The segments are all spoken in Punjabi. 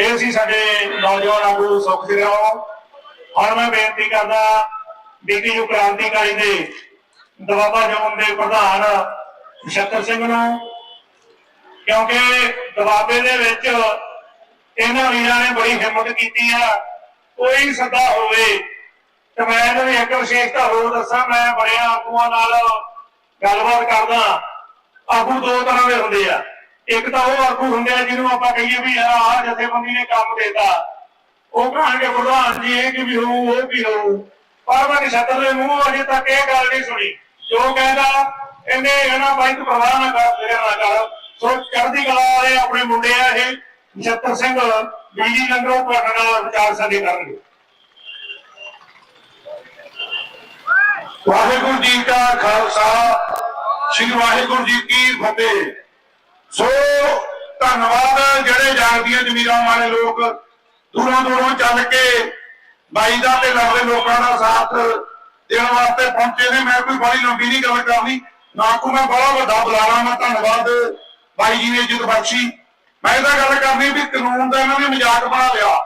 ਇਹ ਸੀ ਸਾਡੇ ਨੌਜਵਾਨ ਆਗੂ ਸੁਖ ਸਿਰਾਓ ਹੁਣ ਮੈਂ ਬੇਨਤੀ ਕਰਦਾ ਬੀਬੀ ਯੂ ਕ੍ਰਾਂਤੀਕਾਰੀ ਦੇ ਦਵਾਬਾ ਜਮਨ ਦੇ ਪ੍ਰਧਾਨ ਨਛੱਤਰ ਸਿੰਘ ਨੂੰ, ਕਿਉਂਕਿ ਦਵਾਬੇ ਦੇ ਵਿੱਚ ਇਹਨਾਂ ਵੀਰਾਂ ਨੇ ਬੜੀ ਹਿੰਮਤ ਕੀਤੀ ਆ। ਕੋਈ ਸੱਦਾ ਹੋਵੇ ਤੇ ਮੈਂ ਇਹਨਾਂ ਦੀ ਇੱਕ ਵਿਸ਼ੇਸ਼ਤਾ ਹੋਰ ਦੱਸਾਂ, ਮੈਂ ਬੜਿਆਂ ਆਗੂਆਂ ਨਾਲ ਗੱਲਬਾਤ ਕਰਦਾ। ਆਗੂ ਦੋ ਤਰ੍ਹਾਂ ਦੇ ਹੁੰਦੇ ਆ। ਇੱਕ ਤਾਂ ਉਹ ਆਗੂ ਹੁੰਦੇ ਆ ਜਿਹਨੂੰ ਆਪਾਂ ਕਹੀਏ ਵੀ ਯਾਰ ਆਹ ਜਥੇਬੰਦੀ ਨੇ ਕੰਮ ਦੇਤਾ। ਉਹ ਕਹਾਂਗੇ ਪ੍ਰਧਾਨ ਜੀ, ਇਹ ਕਿ ਵੀ ਹੋਊ, ਉਹ ਵੀ ਹੋਊ? ਪਰ ਮੈਂ ਨਛੱਤਰ ਦੇ ਮੂੰਹ ਅਜੇ ਤੱਕ ਇਹ ਗੱਲ ਨਹੀਂ ਸੁਣੀ। ਜੋ ਕਹਿੰਦਾ, ਇਹਨੇ ਇਹਨਾਂ ਬਾਈ, ਤੂੰ ਪਰਵਾਹ ਨਾ ਕਰ ਮੇਰੇ ਨਾਲ ਕਰ। ਸੋ ਚੜ੍ਹਦੀ ਕਲਾ ਵਾਲੇ ਆਪਣੇ ਮੁੰਡੇ ਆ ਇਹ ਨਛੱਤਰ ਸਿੰਘ, ਬੀਜੀ ਲੰਗਰੋਂ ਤੁਹਾਡੇ ਨਾਲ ਵਿਚਾਰ ਸਾਡੇ ਕਰਨਗੇ। ਵਾਹਿਗੁਰੂ ਜੀ ਕਾ ਖਾਲਸਾ, ਸ੍ਰੀ ਵਾਹਿਗੁਰੂ ਜੀ ਕੀ ਫਤਿਹ। ਸੋ ਧੰਨਵਾਦ ਜਿਹੜੇ ਜਾਗਦੀਆਂ ਜ਼ਮੀਰਾਂ ਵਾਲੇ ਲੋਕ ਦੂਰੋਂ ਦੂਰੋਂ ਚੱਲ ਕੇ ਬਾਈ ਦਾ ਤੇ ਲੜਦੇ ਲੋਕਾਂ ਦਾ ਸਾਥ ਦੇਣ ਵਾਸਤੇ ਪਹੁੰਚੇ ਨੇ। ਮੈਂ ਕੋਈ ਬੜੀ ਲੰਬੀ ਨਹੀਂ ਗੱਲ ਕਰਨੀ। ਨਾ ਕੋ ਮੈਂ ਬੜਾ ਵੱਡਾ ਬੁਲਾਣਾ ਮੈਂ ਧੰਨਵਾਦ ਬਾਈ ਜੀ ਨੇ ਜਿੱਤ ਬਖਸ਼ੀ। ਮੈਂ ਇਹਦਾ ਗੱਲ ਕਰਨੀ ਵੀ ਕਾਨੂੰਨ ਦਾ ਇਹਨਾਂ ਨੇ ਮਜ਼ਾਕ ਬਣਾ ਲਿਆ।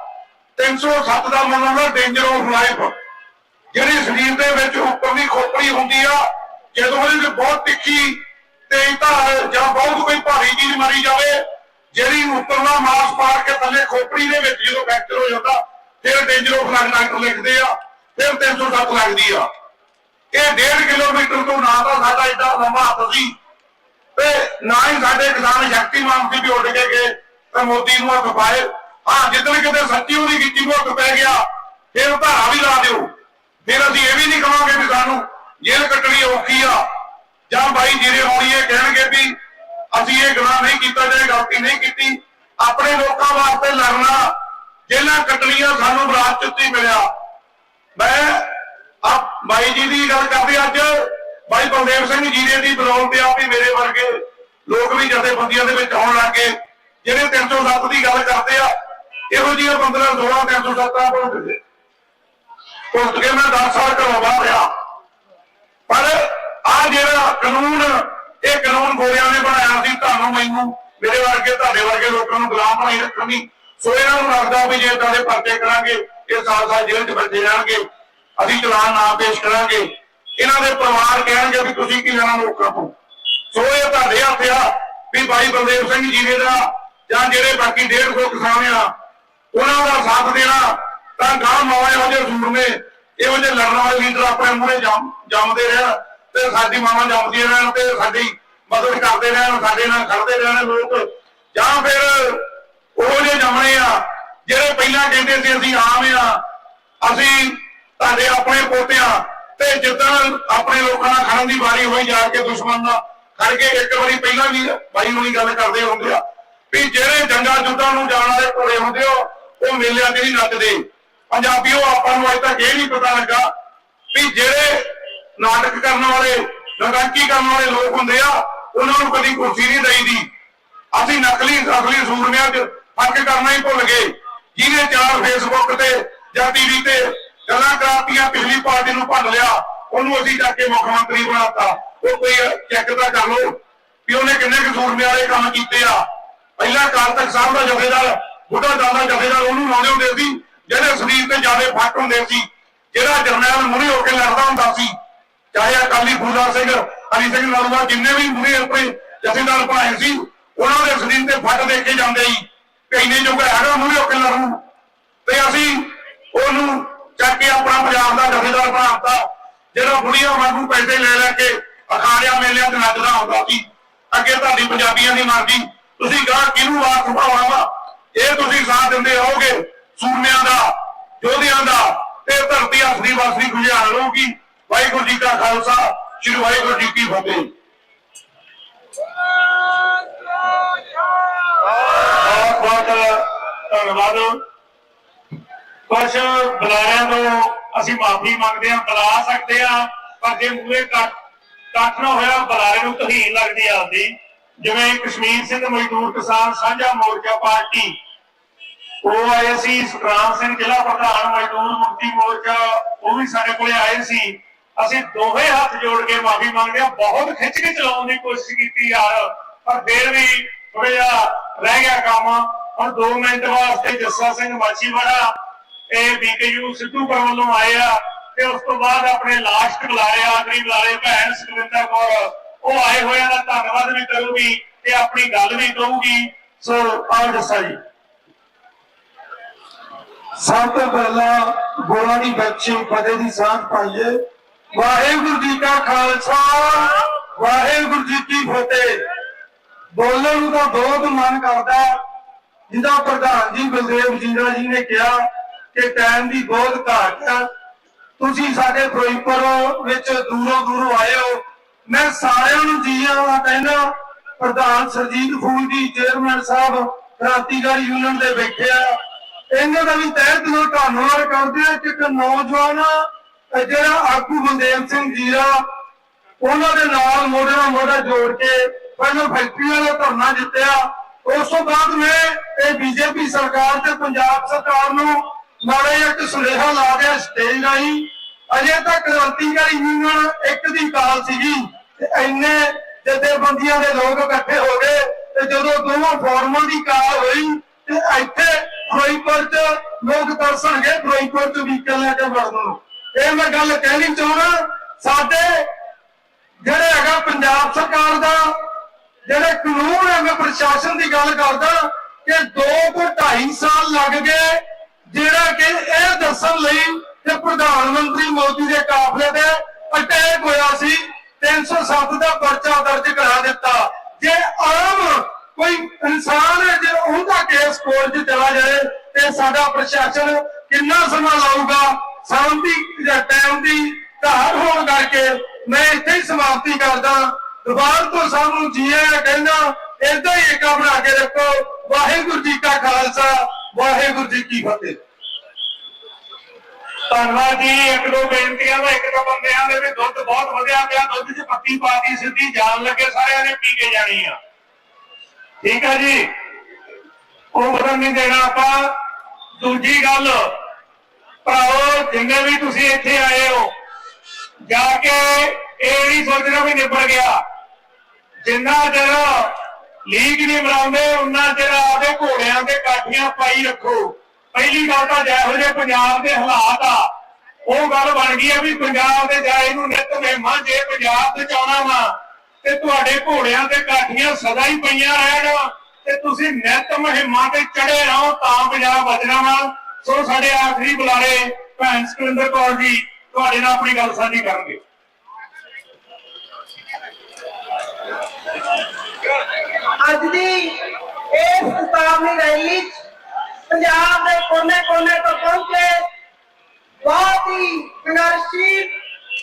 307 ਦਾ ਮਤਲਬ ਡੇਂਜਰ ਆਫ ਲਾਈਫ ਜਿਹੜੀ ਸਰੀਰ ਦੇ ਵਿੱਚ ਉੱਪਰਲੀ ਖੋਪੜੀ ਹੁੰਦੀ ਆ, ਜਦੋਂ ਉਹਦੇ ਵਿੱਚ ਬਹੁਤ ਤਿੱਖੀ ਤੇਜ਼ ਧਾਰ ਜਾਂ ਬਹੁਤ ਕੋਈ ਭਾਰੀ ਚੀਜ਼ ਮਾਰੀ ਜਾਵੇ, ਜਿਹੜੀ ਉੱਪਰਲਾ ਮਾਸ ਪਾੜ ਕੇ ਥੱਲੇ ਖੋਪੜੀ ਦੇ ਵਿੱਚ ਜਦੋਂ ਫ੍ਰੈਕਚਰ ਹੋ ਜਾਂਦਾ, ਫਿਰ ਡੇਂਜਰ ਡਾਕਟਰ ਲਿਖਦੇ ਆ, ਫਿਰ 307 ਲੱਗਦੀ ਆ। ਇਹ 1.5 ਕਿਲੋਮੀਟਰ ਤੋਂ ਨਾ ਤਾਂ ਸਾਡਾ ਏਡਾ ਲੰਬਾ ਹੱਥ ਸੀ, ਤੇ ਨਾ ਹੀ ਸਾਡੇ ਕਿਸਾਨ ਸ਼ਕਤੀਮਾਨ ਸੀ ਵੀ ਉੱਡ ਕੇ ਗਏ, ਤੇ ਮੋਦੀ ਨੂੰ ਹੱਥ ਪਾਏ। ਹਾਂ ਜਿੱਦਣ ਕਿਤੇ ਸੱਚੀ ਉਹਦੀ ਗਿੱਚੀ ਨੂੰ ਹੱਥ ਪੈ ਗਿਆ, ਫਿਰ ਧਾਰਾ ਵੀ ਲਾ ਦਿਓ। ਫਿਰ ਅਸੀਂ ਇਹ ਵੀ ਨਹੀਂ ਕਹਾਂਗੇ ਵੀ ਸਾਨੂੰ ਜੇਲ੍ਹ ਕੱਟਣੀ ਔਖੀ ਆ। ਜਾਂ ਬਾਈ ਜੀਰੇ ਹੋਣੀ ਇਹ ਕਹਿਣਗੇ ਵੀ ਅਸੀਂ ਇਹ ਗੁਨਾਹ ਨਹੀਂ ਕੀਤਾ ਜਾਂ ਗਲਤੀ ਨਹੀਂ ਕੀਤੀ। ਆਪਣੇ ਲੋਕਾਂ ਵਾਸਤੇ ਲੜਨਾ ਜੇਲ੍ਹਾਂ ਕੱਟਣੀਆਂ ਸਾਨੂੰ ਵਿਰਾਸਤ 'ਚ ਮਿਲਿਆ। ਮੈਂ ਆ ਬਾਈ ਜੀ ਦੀ ਗੱਲ ਕਰਦੇ ਅੱਜ। ਬਾਈ ਬਲਦੇਵ ਸਿੰਘ ਜੀਰੇ ਦੀ ਬਲੌਲ ਤੇ ਆ ਵੀ ਮੇਰੇ ਵਰਗੇ ਲੋਕ ਵੀ ਜਥੇਬੰਦੀਆਂ ਦੇ ਵਿੱਚ ਆਉਣ ਲੱਗੇ ਜਿਹੜੇ 307 ਦੀ ਗੱਲ ਕਰਦੇ ਆ, ਇਹੋ ਜਿਹੀਆਂ 15 16 307 ਆ ਭੁੱਲ ਗਏ। ਭੁੱਲ ਕੇ ਮੈਂ 10 ਸਾਲ ਘਰੋਂ ਬਾਹਰ ਰਿਹਾ। ਪਰ ਆ ਜਿਹੜਾ ਕਾਨੂੰਨ, ਇਹ ਕਾਨੂੰਨ ਗੋਰਿਆਂ ਨੇ ਬਣਾਇਆ ਸੀ, ਤੁਹਾਨੂੰ ਮੈਨੂੰ, ਮੇਰੇ ਵਰਗੇ, ਤੁਹਾਡੇ ਵਰਗੇ ਲੋਕਾਂ ਨੂੰ ਗੁਲਾਮ ਬਣਾਈ ਰੱਖਣੀ ਸੋ ਇਹਨਾਂ ਨੂੰ ਲੱਗਦਾ ਵੀ ਜੇ ਇਦਾਂ ਦੇ ਪਰਚੇ ਕਰਾਂਗੇ, ਇਹ ਸਾਲ ਸਾਲ ਜੇਲ੍ਹ 'ਚ ਬੱਜੇ ਜਾਣਗੇ ਅਸੀਂ ਚਲਾਨ ਨਾ ਪੇਸ਼ ਕਰਾਂਗੇ। ਇਹਨਾਂ ਦੇ ਪਰਿਵਾਰ ਕਹਿਣਗੇ ਵੀ ਤੁਸੀਂ ਕੀ ਲੈਣਾ ਲੋਕਾਂ ਤੋਂ? ਸੋ ਇਹ ਤੁਹਾਡੇ ਹੱਥ ਆ ਵੀ ਭਾਈ ਬਲਦੇਵ ਸਿੰਘ ਜੀਵੇ ਦਾ ਜਾਂ ਜਿਹੜੇ ਬਾਕੀ 150 ਕਿਸਾਨ ਆ, ਉਹਨਾਂ ਦਾ ਸਾਥ ਦੇਣਾ, ਤਾਂ ਗਾਂ ਮਾਵਾ ਇਹੋ ਜਿਹੇ ਸੂਰਮੇ ਇਹੋ ਜਿਹੇ ਲੜਨ ਵਾਲੇ ਲੀਡਰ ਆਪਣੇ ਮੂਹਰੇ ਜੰਮ ਜੰਮਦੇ ਰਹਿਣ। ਤੇ ਸਾਡੀ ਮਾਵਾਂ ਜੰਮਦੀਆਂ ਰਹਿਣ ਤੇ ਸਾਡੀ ਮਦਦ ਕਰਦੇ ਰਹਿਣ, ਸਾਡੇ ਨਾਲ ਖੜਦੇ ਰਹਿਣ ਲੋਕ। ਜਾਂ ਫਿਰ ਉਹ ਜਿਹੇ ਜੰਮਣੇ ਆ, ਜਿਹੜੇ ਪਹਿਲਾਂ ਕਹਿੰਦੇ ਸੀ ਅਸੀਂ ਆਮ ਆ, ਅਸੀਂ ਤੁਹਾਡੇ ਆਪਣੇ ਪੋਤਿਆਂ ਤੇ ਜਿੱਦਣ ਆਪਣੇ ਲੋਕਾਂ ਨਾਲ ਖੜਨ ਦੀ ਵਾਰੀ ਹੋਈ ਜਾ ਕੇ ਦੁਸ਼ਮਣ ਨਾਲ ਖੜ ਕੇ ਇੱਕ ਵਾਰੀ ਪਹਿਲਾਂ ਵੀ ਬਾਈ ਹੁਣੀ ਗੱਲ ਕਰਦੇ ਹੁੰਦੇ ਆ, ਵੀ ਜਿਹੜੇ ਜੰਗਾਂ ਜੁੱਧਾਂ ਨੂੰ ਜਾਣ ਵਾਲੇ ਘੋੜੇ ਹੁੰਦੇ ਹੋ ਉਹ ਮੇਲਿਆਂ ਤੇ ਨਹੀਂ ਨੱਚਦੇ। ਪੰਜਾਬੀਓ, ਆਪਾਂ ਨੂੰ ਅਜੇ ਤੱਕ ਇਹ ਨਹੀਂ ਪਤਾ ਲੱਗਾ ਵੀ ਜਿਹੜੇ ਨਾਟਕ ਕਰਨ ਵਾਲੇ ਨਗਾਚੀ ਕਰਨ ਵਾਲੇ ਲੋਕ ਹੁੰਦੇ ਆ, ਉਹਨਾਂ ਨੂੰ ਕਦੀ ਕੁਰਸੀ ਨਹੀਂ ਦੇਈਦੀ। ਅਸੀਂ ਨਕਲੀ ਅਸਲੀ ਸੂਰਮਿਆਂ 'ਚ ਫ਼ਰਕ ਕਰਨਾ ਹੀ ਭੁੱਲ ਗਏ। ਜਿਹਨੇ ਚਾਰ ਫੇਸਬੁੱਕ ਤੇ ਜਾਂ ਟੀਵੀ ਤੇ ਗੱਲਾਂ ਕਰਾਤੀਆਂ, ਪਿਛਲੀ ਪਾਰਟੀ ਨੂੰ ਭੰਨ ਲਿਆ, ਉਹਨੂੰ ਅਸੀਂ ਜਾ ਕੇ ਮੁੱਖ ਮੰਤਰੀ ਬਣਾਤਾ। ਉਹ ਕੋਈ ਚੈੱਕ ਤਾਂ ਕਰ ਲਓ ਵੀ ਉਹਨੇ ਕਿੰਨੇ ਕੁ ਸੂਰਮੇ ਵਾਲੇ ਕੰਮ ਕੀਤੇ ਆ। ਪਹਿਲਾਂ ਕਾਲ ਤੱਕ ਸਾਹਿਬ ਦਾ ਜਥੇਦਾਰ, ਬੁੱਢਾ ਦਲ ਜਥੇਦਾਰ ਉਹਨੂੰ ਲਾਉਂਦੇ ਹੁੰਦੇ ਸੀ, ਜਿਹੜੇ ਸਰੀਰ ਤੇ ਜ਼ਿਆਦਾ ਫੱਟ ਹੁੰਦੇ ਸੀ, ਜਿਹੜਾ ਜਰਨੈਲ ਮੁਨੀ ਹੋ ਕੇ ਲੜਦਾ ਹੁੰਦਾ ਸੀ। ਚਾਹੇ ਅਕਾਲੀ ਫੂਲਾ ਸਿੰਘ, ਹਰੀ ਸਿੰਘ ਨਰਵਾ ਜਿੰਨੇ ਵੀ ਮੁਨੀ ਆਪਣੇ ਜਥੇਦਾਰ ਬਣਾਏ ਸੀ, ਉਹਨਾਂ ਦੇ ਸਰੀਰ ਤੇ ਫੱਟ ਦੇ ਕੇ ਜਾਂਦੇ ਸੀ, ਕਿ ਇੰਨੇ ਜੋਗਾ ਹੈਗਾ ਮੁਨੀ ਹੋ ਕੇ ਲੜਨ ਨੂੰ। ਤੇ ਅਸੀਂ ਉਹਨੂੰ ਚੱਕ ਕੇ ਆਪਣਾ ਪੰਜਾਬ ਦਾ ਜਥੇਦਾਰ ਬਣਾਤਾ ਜਿਹੜਾ ਬੁੜੀਆਂ ਵਾਂਗੂ ਪੈਸੇ ਲੈ ਲੈ ਕੇ ਅਖਾੜਿਆਂ ਮੇਲਿਆਂ 'ਚ ਨੱਚਦਾ ਹੁੰਦਾ ਸੀ। ਅੱਗੇ ਤੁਹਾਡੀ ਪੰਜਾਬੀਆਂ ਦੀ ਮਰਜ਼ੀ। ਤੁਸੀਂ ਗਾਹ ਕਿਹਨੂੰ ਆਖ ਸੁਭਾਉਣਾ ਵਾ ਇਹ ਤੁਸੀਂ ਸਾਥ ਦਿੰਦੇ ਰਹੋਗੇ ਸੂਰਮਿਆਂ ਦਾ ਯੋਧਿਆਂ ਦਾ, ਤੇ ਧਰਤੀ ਅਸਲੀ ਵਾਸੀ ਖੁਸ਼ਹਾਲ ਰਹੂਗੀ। ਵਾਹਿਗੁਰੂ ਜੀ ਕਾ ਖਾਲਸਾ, ਸ੍ਰੀ ਵਾਹਿਗੁਰੂ ਜੀ ਕੀ ਫਤਿਹ। ਬਹੁਤ ਬਹੁਤ ਧੰਨਵਾਦ। ਕੁਝ ਬੁਲਾਰਿਆਂ ਤੋਂ ਅਸੀਂ ਮਾਫੀ ਮੰਗਦੇ ਹਾਂ, ਬੁਲਾ ਸਕਦੇ ਆ ਪਰ ਜੇ ਮੂਹਰੇ ਕੱਟ ਨਾ ਹੋਇਆ, ਬੁਲਾਰੇ ਨੂੰ ਕਹੀਨ ਲੱਗਦੀ ਆਉਂਦੀ ਜਿਵੇਂ ਕਸ਼ਮੀਰ ਸਿੰਘ, ਮਜ਼ਦੂਰ ਕਿਸਾਨ ਸਾਂਝਾ ਮੋਰਚਾ ਪਾਰਟੀ। ਉਹ ਆਏ ਸੀ, ਸੁਖਰਾਮ ਸਿੰਘ ਜ਼ਿਲ੍ਹਾ ਪ੍ਰਧਾਨ, ਮਜ਼ਦੂਰ ਮੁਕਤੀ ਮੋਰਚਾ, ਉਹ ਵੀ ਸਾਡੇ ਕੋਲੇ ਆਏ ਸੀ। ਅਸੀਂ ਦੋਵੇਂ ਹੱਥ ਜੋੜ ਕੇ ਮਾਫੀ ਮੰਗਦੇ ਹਾਂ। ਬਹੁਤ ਖਿੱਚ ਕੇ ਚਲਾਉਣ ਦੀ ਕੋਸ਼ਿਸ਼ ਕੀਤੀ ਯਾਰ। ਪਰ ਫੇਰ ਵੀ ਥੋੜਾ ਜਿਹਾ ਰਹਿ ਗਿਆ ਕੰਮ। ਹੁਣ 2 ਮਿੰਟ ਵਾਸਤੇ ਜੱਸਾ ਸਿੰਘ ਮਾਛੀਵਾੜਾ ਇਹ ਬੀਕੇਯੂ ਸਿੱਧੂਪੁਰ ਵੱਲੋਂ ਆਏ ਆ ਤੇ ਉਸ ਤੋਂ ਬਾਅਦ ਆਪਣੇ ਲਾਸਟ ਬੁਲਾਰੇ, ਆਖਰੀ ਬੁਲਾਰੇ ਭੈਣ ਸੁਖਵਿੰਦਰ ਕੌਰ, ਉਹ ਆਏ ਹੋਇਆਂ ਦਾ ਧੰਨਵਾਦ ਵੀ ਕਰੂਗੀ ਤੇ ਆਪਣੀ ਗੱਲ ਵੀ ਕਹੂਗੀ। ਸੋ ਆਓ ਜੱਸਾ ਜੀ। ਸਭ ਤੋਂ ਪਹਿਲਾਂ ਗੋਲਾਂ ਦੀ ਬਖਸ਼ੀ ਫਤਿਹ ਦੀ ਸਾਂਝ ਪਾਈਏ। ਵਾਹਿਗੁਰੂ ਜੀ ਕਾ ਖਾਲਸਾ, ਵਾਹਿਗੁਰੂ ਜੀ ਕੀ ਫਤਿਹ। ਬੋਲਣ ਨੂੰ ਤਾਂ ਬਹੁਤ ਮਨ ਕਰਦਾ, ਜਿਹਦਾ ਪ੍ਰਧਾਨ ਜੀ ਬਲਦੇਵ ਜੀਰਾ ਜੀ ਨੇ ਕਿਹਾ ਕਿ ਟਾਈਮ ਦੀ ਬਹੁਤ ਘਾਟ ਹੈ ਤੁਸੀਂ ਸਾਡੇ ਫਿਰੋਜ਼ਪੁਰ ਵਿੱਚ ਦੂਰੋਂ ਦੂਰੋਂ ਆਏ ਹੋ। ਮੈਂ ਸਾਰਿਆਂ ਨੂੰ ਜੀ ਆਇਆਂ ਦਾ ਪ੍ਰਧਾਨ ਸਰਜੀਤ ਫੂਲ ਜੀ ਚੇਅਰਮੈਨ ਸਾਹਿਬ, ਕ੍ਰਾਂਤੀਕਾਰੀ ਯੂਨੀਅਨ ਦੇ ਬੈਠੇ ਆ। ਇਹਨਾਂ ਦਾ ਵੀ ਤਹਿ ਦਿਲੋਂ ਧੰਨਵਾਦ ਕਰਦੇ ਆ ਕਿ ਇੱਕ ਨੌਜਵਾਨ ਅਹ ਜਿਹੜਾ ਆਗੂ ਬਲਦੇਵ ਸਿੰਘ ਜੀਰਾ ਉਹਨਾਂ ਦੇ ਨਾਲ ਮੋਢੇ ਨਾਲ ਮੋਢਾ ਜੋੜ ਕੇ ਪਹਿਲਾਂ ਫੈਕਟਰੀ ਵਾਲਾ ਧਰਨਾ ਜਿੱਤਿਆ। ਉਸ ਤੋਂ ਬਾਅਦ ਮੈਂ ਇਹ ਬੀਜੇਪੀ ਸਰਕਾਰ ਤੇ ਪੰਜਾਬ ਸਰਕਾਰ ਨੂੰ ਮਾੜਾ ਇੱਕ ਸੁਨੇਹਾ ਲਾ ਗਿਆ ਸਟੇਜ ਰਾਹੀਂ। ਅਜੇ ਤੱਕ ਕ੍ਰਾਂਤੀਕਾਰੀ ਯੂਨੀਅਨ ਇੱਕ ਦੀ ਕਾਲ ਸੀਗੀ। ਇੰਨੇ ਜਥੇਬੰਦੀਆਂ ਦੇ ਲੋਕ ਇਕੱਠੇ ਹੋ ਗਏ ਤੇ ਜਦੋਂ ਦੋਵਾਂ ਫੋਰਮਾਂ ਦੀ ਕਾਲ ਹੋਈ, ਤੇ ਇੱਥੇ ਫਿਰੋਜ਼ਪੁਰ ਚ ਲੋਕ ਤਰਸਣਗੇ ਫਿਰੋਜ਼ਪੁਰ ਚ ਵਹੀਕਲ ਲੈ ਕੇ ਵੜਨ ਨੂੰ। ਇਹ ਮੈਂ ਗੱਲ ਕਹਿਣੀ ਚਾਹੁੰਦਾ, ਸਾਡੇ ਜਿਹੜੇ ਹੈਗਾ ਪੰਜਾਬ ਸਰਕਾਰ ਦਾ, ਜਿਹੜੇ ਕਾਨੂੰਨ ਹੈ, ਮੈਂ ਪ੍ਰਸ਼ਾਸਨ ਦੀ ਗੱਲ ਕਰਦਾ ਕਿ 2 ਤੋਂ 2.5 ਸਾਲ ਲੱਗ ਗਏ, ਜਿਹੜਾ ਕਿ ਇਹ ਦੱਸਣ ਲਈ ਕਿ ਪ੍ਰਧਾਨ ਮੰਤਰੀ ਮੋਦੀ ਦੇ ਕਾਫਲੇ ਤੇ ਅਟੈਕ ਹੋਇਆ ਸੀ 307 ਦਾ ਪਰਚਾ ਦਰਜ ਕਰਾ ਦਿੱਤਾ। ਜੇ ਆਮ ਕੋਈ ਇਨਸਾਨ ਹੈ, ਜੇ ਉਹਦਾ ਕੇਸ ਕੋਰਟ 'ਚ ਚਲਾ ਜਾਏ, ਤੇ ਸਾਡਾ ਪ੍ਰਸ਼ਾਸਨ ਕਿੰਨਾ ਸਮਾਂ ਲਾਊਗਾ? ਸ਼ਾਂਤੀ ਦੀ ਟਾਈਮ ਦੀ ਧਾਰ ਹੋਣ ਕਰਕੇ ਮੈਂ ਇੱਥੇ ਹੀ ਸਮਾਪਤੀ ਕਰਦਾ। ਦੁਬਾਰ ਤੋਂ ਸਭ ਨੂੰ ਕਹਿੰਦਾ, ਏਦਾਂ ਹੀ ਏਕਾ ਬਣਾ ਕੇ ਰੱਖੋ। ਵਾਹਿਗੁਰੂ ਜੀ ਕਾ ਖਾਲਸਾ, ਵਾਹਿਗੁਰੂ ਜੀ ਕੀ ਫਤਿਹ। ਧੰਨਵਾਦ ਜੀ, ਇੱਕ ਦੋ ਬੇਨਤੀਆਂ ਦਾ, ਇੱਕ ਤਾਂ ਬੰਦਿਆਂ ਦੇ ਵੀ ਦੁੱਧ ਬਹੁਤ ਵਧਿਆ ਪਿਆ, ਦੁੱਧ 'ਚ ਪੱਤੀ ਪਾ ਕੇ ਸਿੱਧੀ ਜਾਣ ਲੱਗੇ, ਸਾਰਿਆਂ ਨੇ ਪੀ ਕੇ ਜਾਣੀ ਆ। ਠੀਕ ਆ ਜੀ? ਉਹ ਵਧਣ ਨਹੀਂ ਦੇਣਾ ਆਪਾਂ। ਦੂਜੀ ਗੱਲ ਜਿੰਨੇ ਵੀ ਤੁਸੀਂ ਇੱਥੇ ਆਏ ਹੋ, ਜਾ ਕੇ ਇਹ ਨਹੀਂ ਸੋਚਣਾ ਵੀ ਨਿਬੜ ਗਿਆ। ਜਿੰਨਾ ਚਿਰ ਲੀਗ ਨਹੀਂ ਬਣਾਉਂਦੇ ਉਹਨਾਂ ਚਿਰ ਆਪਦੇ ਘੋੜਿਆਂ ਤੇ ਕਾਠੀਆਂ ਪਾਈ ਰੱਖੋ। ਪਹਿਲੀ ਗੱਲ ਤਾਂ ਜਿਹੋ ਜਿਹੇ ਪੰਜਾਬ ਦੇ ਹਾਲਾਤ ਆ, ਉਹ ਗੱਲ ਬਣ ਗਈ ਆ ਵੀ ਪੰਜਾਬ ਦੇ ਜਾਏ ਨੂੰ ਨਿਤ ਮਹਿਮਾ, ਜੇ ਪੰਜਾਬ ਤੇ ਚਾਉਣਾ ਵਾ, ਤੇ ਤੁਹਾਡੇ ਘੋੜਿਆਂ ਤੇ ਕਾਠੀਆਂ ਸਦਾ ਹੀ ਪਈਆਂ ਰਹਿਣ ਤੇ ਤੁਸੀਂ ਨਿਤ ਮਹਿਮਾ ਤੇ ਚੜੇ ਰਹੋ ਤਾਂ ਪੰਜਾਬ ਬਚਣਾ ਵਾ। ਸੋ ਸਾਡੇ ਆਖਰੀ ਬੁਲਾਰੇ ਭੈਣ ਸੁਖਿੰਦਰ ਕੌਰ ਜੀ, ਤੁਹਾਡੇ ਨਾਲ ਆਪਣੀ ਗੱਲ ਸਾਂਝੀ ਕਰਨਗੇ। ਅੱਜ ਦੀ ਇਸ ਚੇਤਾਵਨੀ ਰੈਲੀ ਪੰਜਾਬ ਦੇ ਕੋਨੇ-ਕੋਨੇ ਤੋਂ ਪਹੁੰਚੇ ਬਹੁਤ ਹੀ ਸੰਘਰਸ਼ੀ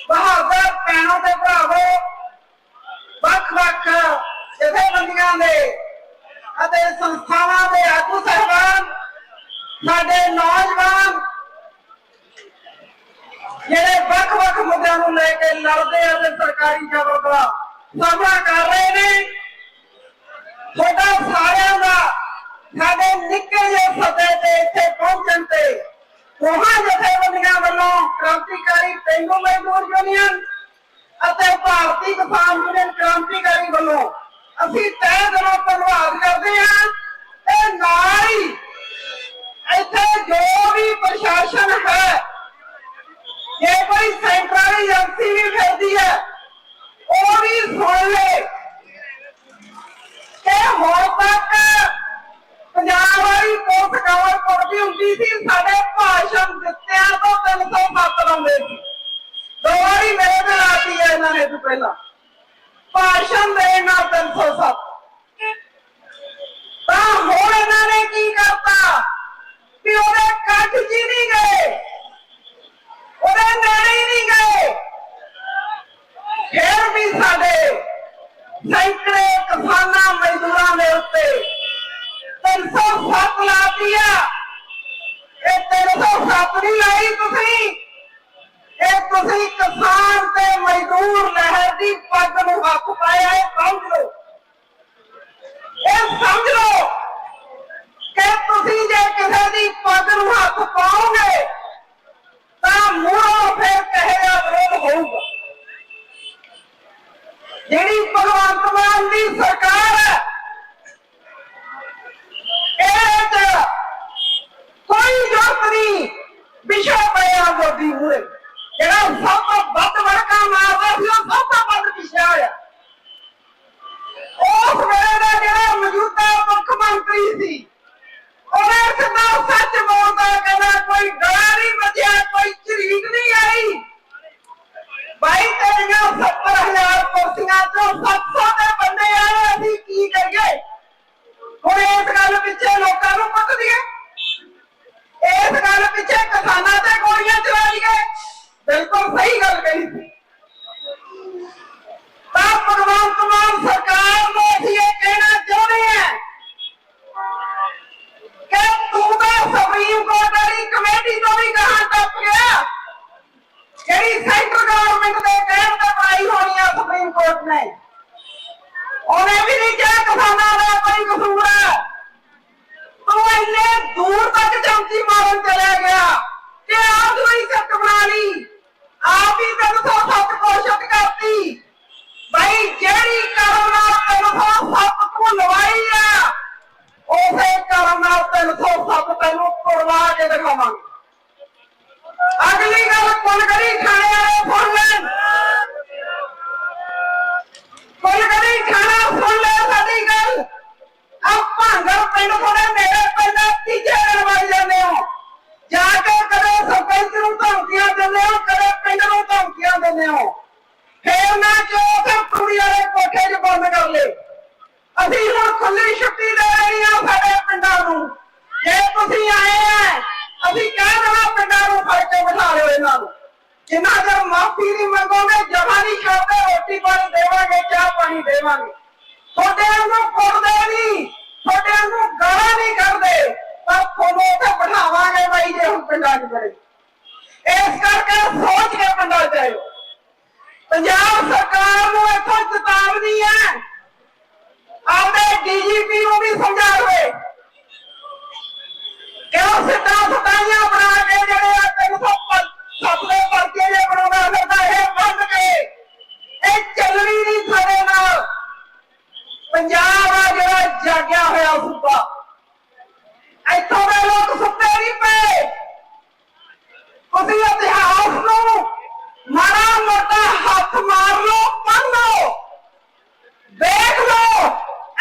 ਬਹਾਦਰ ਭੈਣੋ ਤੇ ਭਰਾਵੋ, ਵੱਖ-ਵੱਖ ਜਥੇਬੰਦੀਆਂ ਦੇ ਅਤੇ ਸੰਸਥਾਵਾਂ ਦੇ ਆਗੂ ਸਹਿਬਾਨ, ਸਾਡੇ ਨੌਜਵਾਨ ਜਿਹੜੇ ਵੱਖ-ਵੱਖ ਮੁੱਦਿਆਂ ਨੂੰ ਲੈ ਕੇ ਲੜਦੇ ਅਤੇ ਸਰਕਾਰੀ ਜਬਰ ਦਾ ਸਾਹਮਣਾ ਕਰ ਰਹੇ ਨੇ, ਤੁਹਾਡਾ ਸਾਰਿਆਂ ਦਾ, ਸਾਡੇ ਨਿੱਕੇ ਜਿਹੇ ਸੱਦੇ ਤੇ ਇੱਥੇ ਪਹੁੰਚਣ ਤੇ ਦੋਹਾਂ ਜਥੇਬੰਦੀਆਂ ਵੱਲੋਂ ਕ੍ਰਾਂਤੀਕਾਰੀ ਪਿੰਡੂ ਮਜ਼ਦੂਰ ਯੂਨੀਅਨ ਅਤੇ ਭਾਰਤੀ ਕਿਸਾਨ ਯੂਨੀਅਨ ਕ੍ਰਾਂਤੀਕਾਰੀ ਵੱਲੋਂ ਅਸੀਂ ਤੈਅ ਦਿਲੋਂ ਧੰਨਵਾਦ ਕਰਦੇ ਹਾਂ। ਤੇ ਨਾਲ ਹੀ ਇੱਥੇ ਜੋ ਵੀ ਪ੍ਰਸ਼ਾਸਨ ਹੈ ਜੇ ਕੋਈ ਸੈਂਟਰਲ ਏਜੰਸੀ ਵੀ ਫਿਰਦੀ ਹੈ, ਉਹ ਵੀ ਸੁਣ ਲੈ ਕਿ ਹੁਣ ਤੱਕ ਪੰਜਾਬ ਵਾਲੀ ਪੁਲਿਸ ਕਵਰ ਕਰਦੀ ਹੁੰਦੀ ਸੀ, ਸਾਡੇ ਭਾਸ਼ਣ ਦਿੱਤਿਆਂ ਤੋਂ 307 ਲਾਉਂਦੇ ਸੀ। ਦੋ ਵਾਰੀ ਮੇਰੇ ਤੇ ਲਾਤੀ ਹੈ ਇਹਨਾਂ ਨੇ ਤੋਂ ਪਹਿਲਾਂ। ਭਾਸ਼ਣ ਦੇ ਨਾਲ 307 ਤਾਂ ਹੁਣ ਇਹਨਾਂ ਨੇ ਕੀ ਕਰਤਾ? ਕਿ ਉਹਦੇ ਕੱਟ ਜੀ ਨਹੀਂ ਗਏ। ਉਹਦੇ ਨੇੜੇ ਹੀ ਨਹੀਂ ਗਏ। ਫਿਰ ਵੀ ਸਾਡੇ ਸੈਂਕੜੇ ਕਿਸਾਨਾਂ ਮਜ਼ਦੂਰਾਂ ਦੇ ਉੱਤੇ 307 ਲਾਤੀ ਆ। ਇਹ 307 ਨਹੀਂ ਲਾਈ ਤੁਸੀਂ। ਇਹ ਤੁਸੀਂ ਕਿਸਾਨ ਤੇ ਮਜ਼ਦੂਰ ਲਹਿਰ ਦੀ ਪੱਗ ਨੂੰ ਹੱਥ ਪਾਇਆ ਇਹ ਸਮਝ ਲਓ। ਇਹ ਸਮਝ ਲਓ ਕਿ ਤੁਸੀਂ ਜੇ ਕਿਸੇ ਦੀ ਪੱਗ ਨੂੰ ਹੱਥ ਪਾਓਗੇ ਤਾਂ ਮੂਹਰੋਂ ਫਿਰ ਕਹੇ ਦਾ ਵਿਰੋਧ ਹੋਊਗਾ। ਜਿਹੜੀ ਭਗਵੰਤ ਮਾਨ ਦੀ ਸਰਕਾਰ ਹੈ ਇਹ ਤੇ ਕੋਈ ਜੋਤ ਨਹੀਂ। ਵਿਸ਼ਾ ਪਿਆ ਮੋਦੀ ਮੂਹਰੇ, ਜਿਹੜਾ ਸਭ ਤੋਂ ਤੈਨੂੰ ਕੇ ਦਿਖਾਵਾਂਗੇ। ਅਗਲੀ ਗੱਲ ਕੁਲਗੜੀ ਖਾਣੇ ਵਾਲੇ ਸੁਣ ਲੈਣ ਕੁਲਗੜੀ ਖਾਣਾ ਸੁਣ ਲੈ ਸਾਡੀ ਗੱਲ। ਆ ਭਾਂਗਰ ਪਿੰਡ ਕੋਲੇ ਮੇਰੇ ਪਿੰਡ ਤੀਜੇ ਦਿਨ ਵੱਜ ਜਾਂਦੇ ਹੋ। ਜਾ ਕੇ ਕਦੇ ਸਰਪੰਚ ਨੂੰ ਧਮਕੀਆਂ ਦਿੰਦੇ ਹੋ, ਕਦੇ ਪਿੰਡ ਨੂੰ ਧਮਕੀਆਂ ਦਿੰਦੇ ਹੋ। ਫੇਰ ਨਾ ਕਿਉਂ ਕੁੜੀ ਵਾਲੇ ਕੋਠੇ 'ਚ ਬੰਦ ਕਰ ਲੈ ਅਸੀਂ ਹੁਣ ਖੁੱਲੀ ਛੁੱਟੀ ਦੇ ਰਹੀ ਹਾਂ ਸਾਡੇ ਪਿੰਡਾਂ ਨੂੰ। ਜੇ ਤੁਸੀਂ ਆਏ ਆ, ਅਸੀਂ ਕਹਿ ਦੇਣਾ ਪਿੰਡਾਂ ਨੂੰ ਫੜ ਕੇ ਬਿਠਾ ਲਿਓ ਇਹਨਾਂ ਨੂੰ। ਜਿੰਨਾ ਚਿਰ ਮਾਫੀ ਨਹੀਂ ਮੰਗੋਗੇ, ਜਮਾ ਨਹੀਂ ਕਰਦੇ ਰੋਟੀ ਪਾਣੀ ਦੇਵਾਂਗੇ, ਚਾਹ ਪਾਣੀ ਦੇਵਾਂਗੇ। ਤੁਹਾਡੇ ਨੂੰ ਕੁੱਟਦੇ ਨਹੀਂ, ਤੁਹਾਡੇ ਨੂੰ ਗਾਲਾਂ ਨਹੀਂ ਕਰਦੇ ਪਰ ਤੁਹਾਨੂੰ ਉੱਥੇ ਬਿਠਾਵਾਂਗੇ ਬਾਈ ਜੇ ਹੁਣ ਪਿੰਡਾਂ 'ਚ ਬੜੇ ਇਸ ਕਰਕੇ ਸੋਚ ਕੇ ਪਿੰਡਾਂ 'ਚ ਆਇਓ। ਪੰਜਾਬ ਸਰਕਾਰ ਨੂੰ ਇੱਥੋਂ ਚੇਤਾਵਨੀ ਹੈ। ਆਪਦੇ ਡੀਜੀਪੀ ਨੂੰ ਵੀ ਸਮਝਾਵੇ ਲਵੇ ਕਿ ਸਿੱਧਾ ਸਤਾਈਆਂ ਬਣਾ ਕੇ ਜਿਹੜੇ ਆ ਤਿੰਨ ਸੌ ਸੱਤ ਦੇ ਪਰਚੇ ਜੇ ਬਣਾਉਣਾ ਫਿਰਦਾ ਇਹ ਬੰਦ ਕੇ ਇਹ ਚੱਲਣੀ ਨਹੀਂ ਸਾਡੇ ਨਾਲ ਪੰਜਾਬ ਆ ਜਿਹੜਾ ਜਾਗਿਆ ਹੋਇਆ ਸੂਬਾ ਇੱਥੋਂ ਦੇ ਲੋਕ ਸੁੱਤੇ ਨਹੀਂ ਪਏ ਤੁਸੀਂ ਇਤਿਹਾਸ ਨੂੰ ਮਾੜਾ ਮੋਟਾ ਹੱਥ ਮਾਰ ਲਓ ਪੜ੍ਹ ਲਓ ਦੇਖ ਲਓ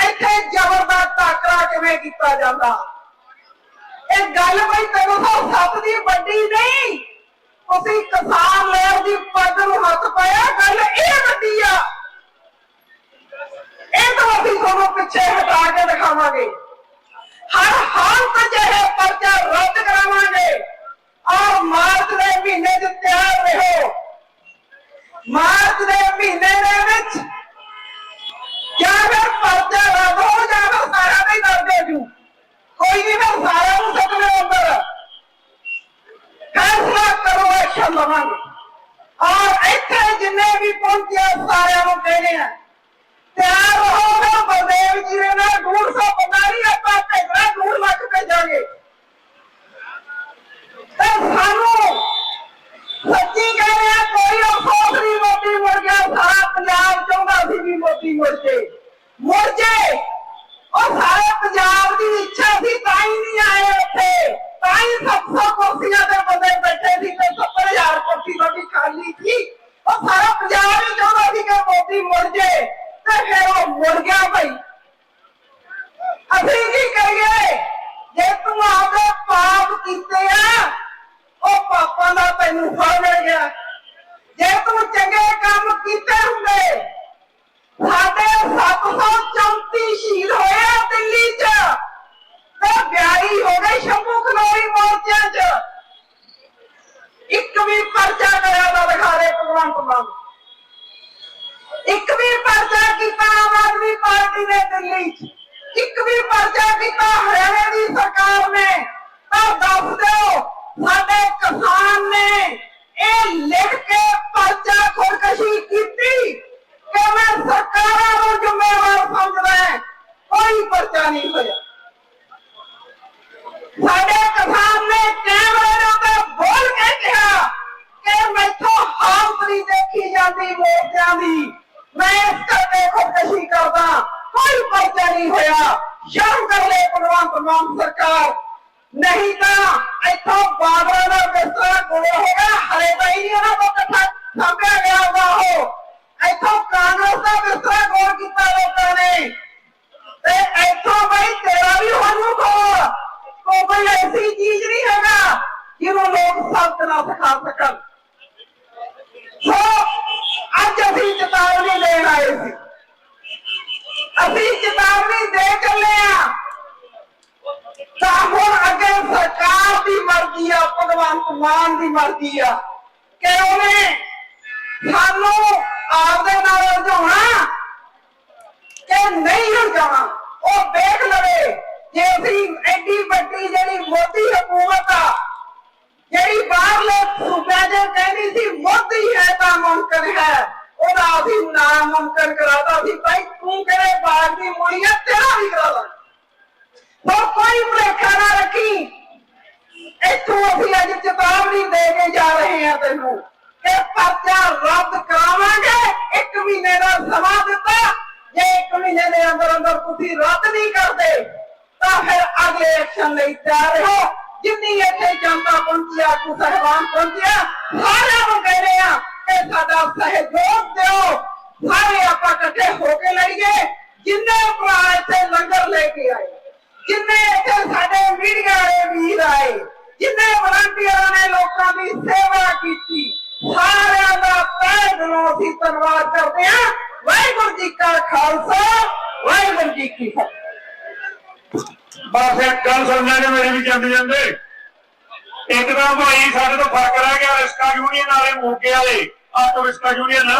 ਇੱਥੇ ਜ਼ਬਰ ਦਾ ਟਾਕਰਾ ਕਿਵੇਂ ਕੀਤਾ ਜਾਂਦਾ ਇਹ ਗੱਲ ਬਈ ਤੈਨੂੰ ਤਾਂ ਸੱਤ ਦੀ ਵੱਡੀ ਨਹੀਂ ਤੁਸੀਂ ਕਿਸਾਨ ਲਹਿਰ ਦੀ ਪੱਗ ਨੂੰ ਹੱਥ ਪਾਇਆ ਗੱਲ ਇਹ ਵੱਡੀ ਆ ਇਹ ਤਾਂ ਅਸੀਂ ਤੁਹਾਨੂੰ ਪਿੱਛੇ ਹਟਾ ਕੇ ਦਿਖਾਵਾਂਗੇ। ਹਰ ਹਾਲਤ 'ਚ ਇਹ ਪਰਚਾ ਰੱਦ ਕਰਾਵਾਂਗੇ। ਔਰ ਮਾਰਚ ਦੇ ਮਹੀਨੇ 'ਚ ਤਿਆਰ ਰਹੋ। ਮਾਰਚ ਦੇ ਮਹੀਨੇ ਦੇ ਵਿੱਚ ਜਾਂ ਫਿਰ ਪਰਚਾ ਰੱਦ ਹੋ ਜਾਂ ਸਾਰਾ ਨਹੀਂ ਰੱਦ ਹੋ ਜੂ। ਕੋਈ ਨਹੀਂ ਫਿਰ ਸਾਰਿਆਂ ਨੂੰ ਸੱਦ ਅੰਦਰ। ਫੈਸਲਾ ਕਰੋ ਐਕਸ਼ਨ ਲਵਾਂਗੇ। ਔਰ ਇੱਥੇ ਜਿੰਨੇ ਵੀ ਪਹੁੰਚਿਆ ਸਾਰਿਆਂ ਨੂੰ ਕਹਿੰਦੇ ਆ। ਤਿਆਰ ਰਹੋ ਫਿਰ ਬਲਦੇਵ ਜੀ ਨੇ ਨਾ 150 ਬੰਦਾ ਨਹੀਂ ਆਪਾਂ ਭੇਜਣਾ 2 ਲੱਖ ਭੇਜਾਂਗੇ ਤੇ ਸਾਨੂੰ ਸੱਚੀ ਕਹਿ ਰਿਹਾ ਕੋਈ ਅਫਸੋਸ ਨਹੀਂ ਮੋਦੀ ਮੁੜ ਗਿਆ ਸਾਰਾ ਪੰਜਾਬ ਚਾਹੁੰਦਾ ਸੀ ਵੀ ਮੋਦੀ ਮੁੜ ਜੇ ਮੁੜ ਜੇ ਉਹ ਸਾਰੇ ਪੰਜਾਬ ਦੀ ਇੱਛਾ ਸੀ ਤਾਂ ਹੀ ਨਹੀਂ ਆਏ ਉੱਥੇ ਤਾਂ ਹੀ 700 ਕੁਰਸੀਆਂ ਤੇ ਬੰਦੇ ਬੈਠੇ ਸੀ ਤੇ 70000 ਕੁਰਸੀ ਤੁਹਾਡੀ ਖਾਲੀ ਸੀ ਉਹ ਸਾਰਾ ਪੰਜਾਬ ਹੀ ਚਾਹੁੰਦਾ ਸੀ ਕਿ ਮੋਦੀ ਮੁੜ ਜੇ ਤੇ ਫਿਰ ਉਹ ਮੁੜ ਗਿਆ ਭਾਈ ਅਸੀਂ ਕੀ ਕਰੀਏ ਜੇ ਤੂੰ ਆਪਦੇ ਪਾਪ ਕੀਤੇ ਉਹ ਪਾਪਾਂ ਦਾ ਤੈਨੂੰ ਫਲ ਮਿਲ ਗਿਆ। ਜੇ ਤੂੰ ਚੰਗੇ ਕੰਮ ਕੀਤੇ ਹੁੰਦੇ, ਸਾਡੇ 734 ਸ਼ਹੀਦ ਹੋਏ ਆ ਦਿੱਲੀ 'ਚ। ਤੇ ਬਿਆਰੀ ਹੋ ਗਈ ਸ਼ੰਭੂ ਖਨੋਰੀ ਮੋਰਚਿਆਂ 'ਚ। ਇੱਕ ਵੀ ਪਰਚਾ ਕਰਿਆ ਤਾਂ ਦਿਖਾ ਦੇ ਭਗਵੰਤ ਮਾਨ। ਇੱਕ ਵੀ ਪਰਚਾ ਕੀਤਾ ਆਮ ਆਦਮੀ ਪਾਰਟੀ ਨੇ ਦਿੱਲੀ 'ਚ। ਇੱਕ ਵੀ ਪਰਚਾ ਕੀਤਾ ਹਰਿਆਣਾ ਦੀ ਸਰਕਾਰ ਨੇ। ਤਾਂ ਦੱਸ ਦਿਓ ਸਾਡੇ ਕਿਸਾਨ ਨੇ ਇਹ ਲਿਖ ਕੇ ਪਰਚਾ ਖੁਦਕਸ਼ੀ ਕੀਤੀ ਕਿ ਮੈਂ ਸਰਕਾਰਾਂ ਨੂੰ ਜ਼ਿੰਮੇਵਾਰ ਸਮਝਦਾ ਹੈ ਕੋਈ ਪਰਚਾ ਨਹੀਂ ਹੋਇਆ ਸਾਡੇ ਕਿਸਾਨ ਨੇ ਕੈਮਰੇ ਦੇ ਉੱਤੇ ਬੋਲ ਕੇ ਕਿਹਾ ਕਿ ਮੈਥੋਂ ਹਾਲਤ ਨਹੀਂ ਦੇਖੀ ਜਾਂਦੀ ਮੋਰਚਿਆਂ ਦੀ ਮੈਂ ਇਸ ਕਰਕੇ ਖੁਦਕਸ਼ੀ ਕਰਦਾ ਕੋਈ ਪਰਚਾ ਨਹੀਂ ਹੋਇਆ ਸ਼ਰਮ ਕਰ ਲੈ ਭਗਵੰਤ ਮਾਨ ਸਰਕਾਰ ਨਹੀਂ ਤਾਂ ਇੱਥੋਂ ਬਾਬਰਾਂ ਦਾ ਬਿਸਤਰਾ ਕੋਲੇ ਹੋਗਾ ਹਰੇ ਬਾਈ ਨਹੀਂ ਉਹਨਾਂ ਤੋਂ ਇਕੱਠਾ ਸਾਂਭਿਆ ਗਿਆ ਹੋਗਾ ਉਹ ਇੱਥੋਂ ਕਾਂਗਰਸ ਦਾ ਬਿਸਤਰਾ ਕੋਲ ਕੀਤਾ ਲੋਕਾਂ ਨੇ ਤੇ ਇੱਥੋਂ ਬਾਈ ਤੇਰਾ ਵੀ ਹੋਣੂ ਕੋਲ ਕੋਈ ਨਾ ਸਿਖਾ ਸਕਣ। ਸੋ, ਅੱਜ ਅਸੀਂ ਚੇਤਾਵਨੀ ਦੇਣ ਆਏ ਸੀ। ਅਸੀਂ ਚੇਤਾਵਨੀ ਦੇ ਚੱਲੇ ਆ। ਤਾਂ ਹੁਣ ਅੱਗੇ ਸਰਕਾਰ ਦੀ ਮਰਜ਼ੀ ਆ ਭਗਵੰਤ ਮਾਨ ਦੀ ਮਰਜ਼ੀ ਆ ਕਿ ਉਹਨੇ ਸਾਨੂੰ ਆਪਦੇ ਨਾਲ ਰਝਾਉਣਾ ਕਿ ਨਹੀਂ ਰਝਾਉਣਾ। ਉਹ ਦੇਖ ਲਵੇ ਜੇ ਅਸੀਂ ਐਡੀ ਵੱਡੀ ਜਿਹੜੀ ਮੋਦੀ ਹਕੂਮਤ ਆ ਜਿਹੜੀ ਬਾਹਰਲੇ ਸੂਬਿਆਂ ਦੇ ਮੋਦੀ ਹੈ ਤਾਂ ਮੁਮਕਿਨ ਹੈ। ਉਹਦਾ ਅਸੀਂ ਨਾਮੁਮਕਿਨ ਕਰਾਤਾ ਸੀ ਭਾਈ, ਤੂੰ ਕਿਹੜੇ ਬਾਗ ਦੀ ਮੁੜੀ ਤੇਰਾ ਵੀ ਕਰਾ ਪਰ ਕੋਈ ਭੁਲੇਖਾ ਨਾ ਰੱਖੀ। ਇੱਥੋਂ ਅਸੀਂ ਅੱਜ ਚੇਤਾਵਨੀ ਦੇ ਕੇ ਜਾ ਰਹੇ ਹਾਂ ਤੈਨੂੰ ਕਿ ਪਰਚਾ ਰੱਦ ਕਰਾਵਾਂਗੇ। ਇੱਕ ਮਹੀਨੇ ਦਾ ਸਮਾਂ ਦਿੱਤਾ। ਜੇ ਇੱਕ ਮਹੀਨੇ ਦੇ ਅੰਦਰ ਅੰਦਰ ਤੁਸੀਂ ਰੱਦ ਨਹੀਂ ਕਰਦੇ, ਤਾਂ ਫਿਰ ਅਗਲੇ ਐਕਸ਼ਨ ਲਈ ਤਿਆਰ ਰਹੋ। ਜਿੰਨੀ ਇੱਥੇ ਜਨਤਾ ਪਹੁੰਚੀ ਆਗੂ ਸਹਿਬਾਨ ਪਹੁੰਚਿਆ ਸਾਰਿਆਂ ਨੂੰ ਕਹਿੰਦੇ ਆ ਕਿ ਸਾਡਾ ਸਹਿਯੋਗ ਦਿਓ। ਸਾਰੇ ਆਪਾਂ ਇਕੱਠੇ ਹੋ ਕੇ ਲੜੀਏ। ਜਿੰਨੇ ਭਰਾ ਇੱਥੇ ਲੰਗਰ ਲੈ ਕੇ ਆਏ, ਜਿੰਨੇ ਇੱਥੇ ਸਾਡੇ ਮੀਡੀਆ ਵਾਲੇ ਵੀਰ ਆਏ, ਜਿੰਨੇ ਵਲੰਟੀਅਰਾਂ ਨੇ ਲੋਕਾਂ ਦੀ ਸੇਵਾ ਕੀਤੀ, ਸਾਰਿਆਂ ਦਾ ਤਹਿ ਦਿਲੋਂ ਅਸੀਂ ਧੰਨਵਾਦ ਕਰਦੇ ਹਾਂ। ਵਾਹਿਗੁਰੂ ਜੀ ਕਾ ਖਾਲਸਾ, ਵਾਹਿਗੁਰੂ ਜੀ ਕੀ ਫਤਿਹ। ਬਸ ਇੱਕ ਗੱਲ ਸੁਣਨਾ ਨੇ ਮੇਰੇ ਵੀ ਜਾਂਦੇ ਜਾਂਦੇ। ਇੱਕ ਤਾਂ ਭਾਈ ਸਾਡੇ ਤੋਂ ਫ਼ਰਕ ਰਹਿ ਗਿਆ ਰਿਸਕਾ ਯੂਨੀਅਨ ਵਾਲੇ ਮੋਗੇ ਵਾਲੇ ਆਟੋ ਰਿਸਕਾ ਯੂਨੀਅਨ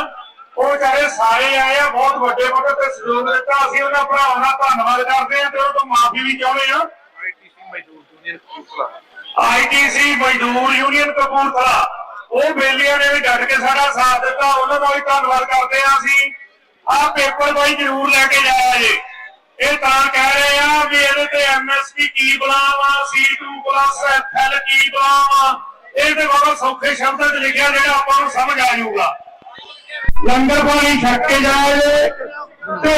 ਉਹ ਵਿਚਾਰੇ ਸਾਰੇ ਆਏ ਆ ਬਹੁਤ ਵੱਡੇ ਵੱਡੇ ਤੇ ਸਹਿਯੋਗ ਦਿੱਤਾ। ਅਸੀਂ ਉਹਨਾਂ ਭਰਾਵਾਂ ਦਾ ਧੰਨਵਾਦ ਕਰਦੇ ਆ ਤੇ ਉਹ ਤੋਂ ਮਾਫੀ ਵੀ ਚਾਹੁੰਦੇ ਆ ਆਈਟੀਸੀ ਮਜ਼ਦੂਰ ਯੂਨੀਅਨ ਕਪੂਰਥਲਾ। ਉਹ ਬੇਲੀਆਂ ਨੇ ਵੀ ਡਟ ਕੇ ਸਾਡਾ ਸਾਥ ਦਿੱਤਾ। ਉਹਨਾਂ ਦਾ ਵੀ ਧੰਨਵਾਦ ਕਰਦੇ ਆ ਅਸੀਂ। ਆਹ ਪੇਪਰ ਬਾਈ ਜ਼ਰੂਰ ਲੈ ਕੇ ਜਾਇਆ ਜੇ। ਇਹ ਤਾਂ ਕਹਿ ਰਹੇ ਆ ਵੀ ਇਹਦੇ ਤੇ ਐਮਐਸਪੀ ਕੀ ਬੁਲਾਵਾ C2 ਪਲੱਸ ਐਫਐਲ ਕੀ ਬੁਲਾਵਾ ਇਹਦੇ ਬਾਰੇ ਸੌਖੇ ਸ਼ਬਦਾਂ 'ਚ ਲਿਖਿਆ ਜਿਹੜਾ ਆਪਾਂ ਨੂੰ ਸਮਝ ਆ ਜਾਊਗਾ। ਲੰਗਰ ਪਾਣੀ ਛੱਕ ਕੇ ਜਾਏ ਤੇ